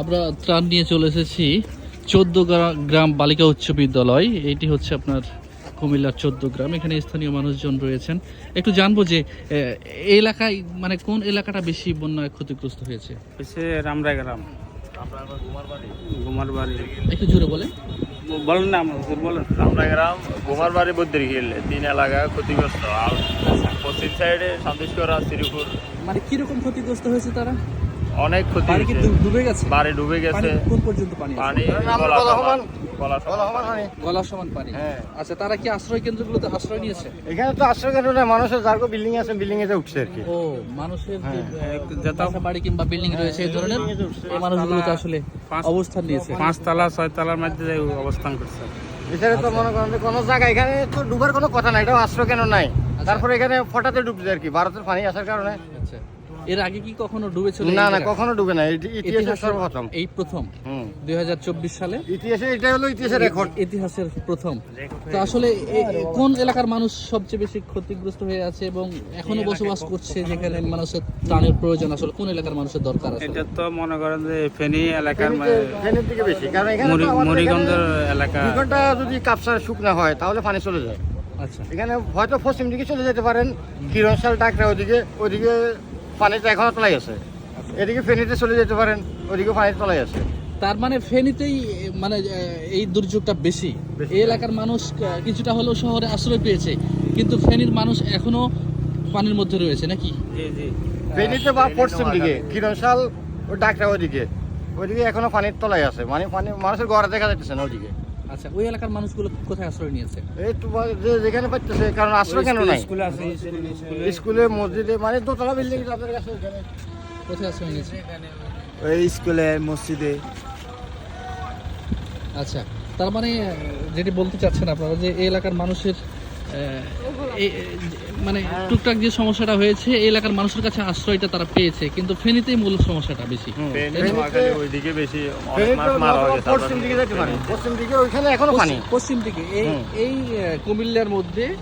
আমরা ত্রাণ নিয়ে চলে এসেছি চোদ্দ গ্রাম বালিকা উচ্চ বিদ্যালয়। এটি হচ্ছে আপনার কুমিল্লার চোদ্দ গ্রাম। এখানে স্থানীয় মানুষজন রয়েছেন। একটু জানব যে এলাকায় মানে কোন এলাকাটা বেশি বন্যায় ক্ষতিগ্রস্ত হয়েছে? রামরায় গ্রাম গুমার বাড়ি একটু জোরে বলে বলেন না বলেন। রামরাগ্রাম গোমার বাড়ি বদ্রির হিলে তিন এলাকা ক্ষতিগ্রস্ত। আর পশ্চিম সাইডে সন্দেশকরা শ্রীপুর। মানে কীরকম ক্ষতিগ্রস্ত হয়েছে তারা? অনেক ক্ষতি হয়েছে। ডুবে গেছে। বাড়ি ডুবে গেছে। কোন পর্যন্ত পানি আছে? পানি গলা সমান গলা সমান। গলা সমান পানি। হ্যাঁ। আচ্ছা তারা কি আশ্রয় কেন্দ্রগুলোতে আশ্রয় নিয়েছে? এখানে তো আশ্রয় কেন না মানুষের যার বিল্ডিং আছে বিল্ডিং এ উঠছে আর কি। ও মানুষের যে হ্যাঁ। যত বাসা বাড়ি কিংবা বিল্ডিং রয়েছে এই ধরনের এই মানুষগুলোতে আসলে পাঁচ- অবস্থান নিয়েছে। পাঁচতলা ছয়তলার মধ্যে অবস্থান করছে। এছাড়া তো মনে করেন যে কোনো জায়গা এখানে তো ডুবার কোনো কথা নাই এটা আশ্রয় কেন নাই। তারপরে এখানে ফটাতে ডুবছে আর কি ভারতের পানি আসার কারণে। আচ্ছা এর আগে কি কখনো ডুবেছিল না না? কখনো ডুবে না এটি ইতিহাসের সর্বপ্রথম। এই প্রথম হুম। দু হাজার চব্বিশ সালে? ইতিহাসে এটা হলো ইতিহাসের রেকর্ড ইতিহাসের প্রথম। তো আসলে কোন এলাকার মানুষ সবচেয়ে বেশি ক্ষতিগ্রস্ত হয়ে আছে এবং এখনও বসবাস করছে যেখানে মানুষের ত্রাণের প্রয়োজন আসলে? কোন এলাকার মানুষের দরকার আছে? এটা তো মনে করেন যে ফেনী এলাকার ফেনের দিকে বেশি কারণ এখানে মুড়িগঞ্জের এলাকা। দুই ঘণ্টা যদি কাপসা শুকনা হয় তাহলে পানি চলে যায়। আচ্ছা। এখানে হয়তো পশ্চিম দিকে চলে যেতে পারেন কিরণশাল ডাকরা ওদিকে ওদিকে পানিটা এখনও তলাই আছে। এদিকে ফেনীতে চলে যেতে পারেন ওদিকে পানি তলাই আছে। তার মানে ফেনীতেই মানে এই দুর্যোগটা বেশি। এই এলাকার মানুষ কিছুটা হলেও শহরে আশ্রয় পেয়েছে। কিন্তু ফেনীর মানুষ এখনও পানির মধ্যে রয়েছে নাকি? ফেনীতে বা পশ্চিম দিকে কিরণশাল ও ডাকরা ওদিকে। ওদিকে এখনও পানির তলায় আছে মানে পানি মানুষের ঘরে দেখা যাচ্ছে না ওদিকে। আচ্ছা ওই এলাকার মানুষগুলো কোথায় আশ্রয় নিয়েছে? এই তো যে যেখানে পাচ্ছে কারণ আশ্রয় কেন নাই? স্কুলে আছে স্কুলে মসজিদে মানে দোতলা বিল্ডিং তাদের কাছে ওখানে কোথায় আশ্রয় নিয়েছে? ওই স্কুলে মসজিদে। আচ্ছা তার মানে যেটি বলতে চাচ্ছেন আপনারা যে এই এলাকার মানুষের মানে টুকটাক যে সমস্যাটা হয়েছে এই এলাকার মানুষের কাছে আশ্রয়টা তারা পেয়েছে কিন্তু ফেনীতেই মূল সমস্যাটা বেশি। ওইদিকে হয়ে পশ্চিম দিকে পশ্চিম দিকে ওইখানে এখনও পানি। পশ্চিম- পশ্চিম দিকে। এই এই কুমিল্লার মধ্যে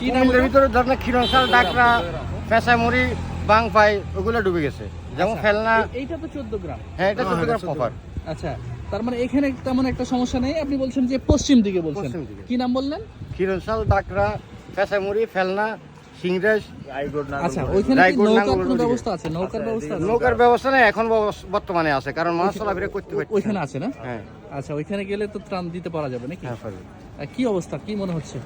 কি নাম ভিতরে ধর না খিরনশাল ডাকরা পেঁচামুড়ি বাংপাই ওগুলো ডুবে গেছে। যেমন আচ্ছা, ফেলনা এইটা তো চোদ্দ গ্রাম। হ্যাঁ এটা চট্টগ্রাম প্রপার আচ্ছা। তার মানে এখানে তেমন একটা সমস্যা নেই। আপনি বলছেন যে পশ্চিম দিকে বলছেন। পশ্চিম দিকে। কি নাম বললেন? খিরনশাল ডাকরা পেঁচামুড়ি ফেলনা সিংরাজ। আচ্ছা ওইখানে কি রায়গড়, নৌকার নাঙ্গল কোনো ওদিকে। ব্যবস্থা আছে? নৌকার ব্যবস্থা আছে? নৌকার ব্যবস্থা নেই এখন বর্তমানে আছে কারণ চলাফেরা করতে পারছে ওইখানে আছে না? হ্যাঁ। আচ্ছা ওইখানে গেলে তো ত্রাণ দিতে পারা যাবে নাকি? হ্যাঁ পারবে। আর কি অবস্থা? কি মনে হচ্ছে?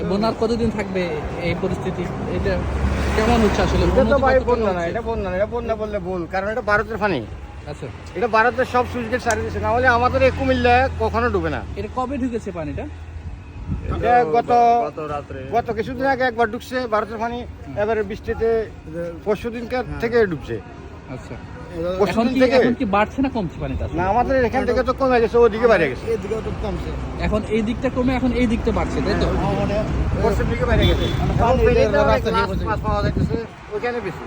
এই বন্যার কতদিন থাকবে এই পরিস্থিতি? এটা কেমন হচ্ছে আসলে? এটা তো উন্নতি ভাই কতটা বন্যা না হচ্ছে? এটা বন্যা না এটা বন্যা বললে ভুল কারণ এটা ভারতের পানি আচ্ছা। এটা ভারতের সব সুইচ গেট সারিয়ে দিচ্ছে না হলে আমাদের এই কুমিল্লা কখনো ডুবে না। এটা কবে ঢুকেছে পানিটা? এটা গত গত কিছুদিন আগে একবার ঢুকছে ভারতের পানি এবারে বৃষ্টিতে পরশু দিনকার থেকে ডুবছে। আচ্ছা। পরশু এখন কি এখন কি বাড়ছে না কমছে পানিটা? না আমাদের এখান থেকে তো কমে গেছে ওদিকে বাইরে গেছে। এখন এই দিকটা কমে এখন এই দিকটা বাড়ছে তাই তো? পশ্চিম দিকে গেছে। মাছ পাওয়া যাইতেছে ওইখানে বেশি।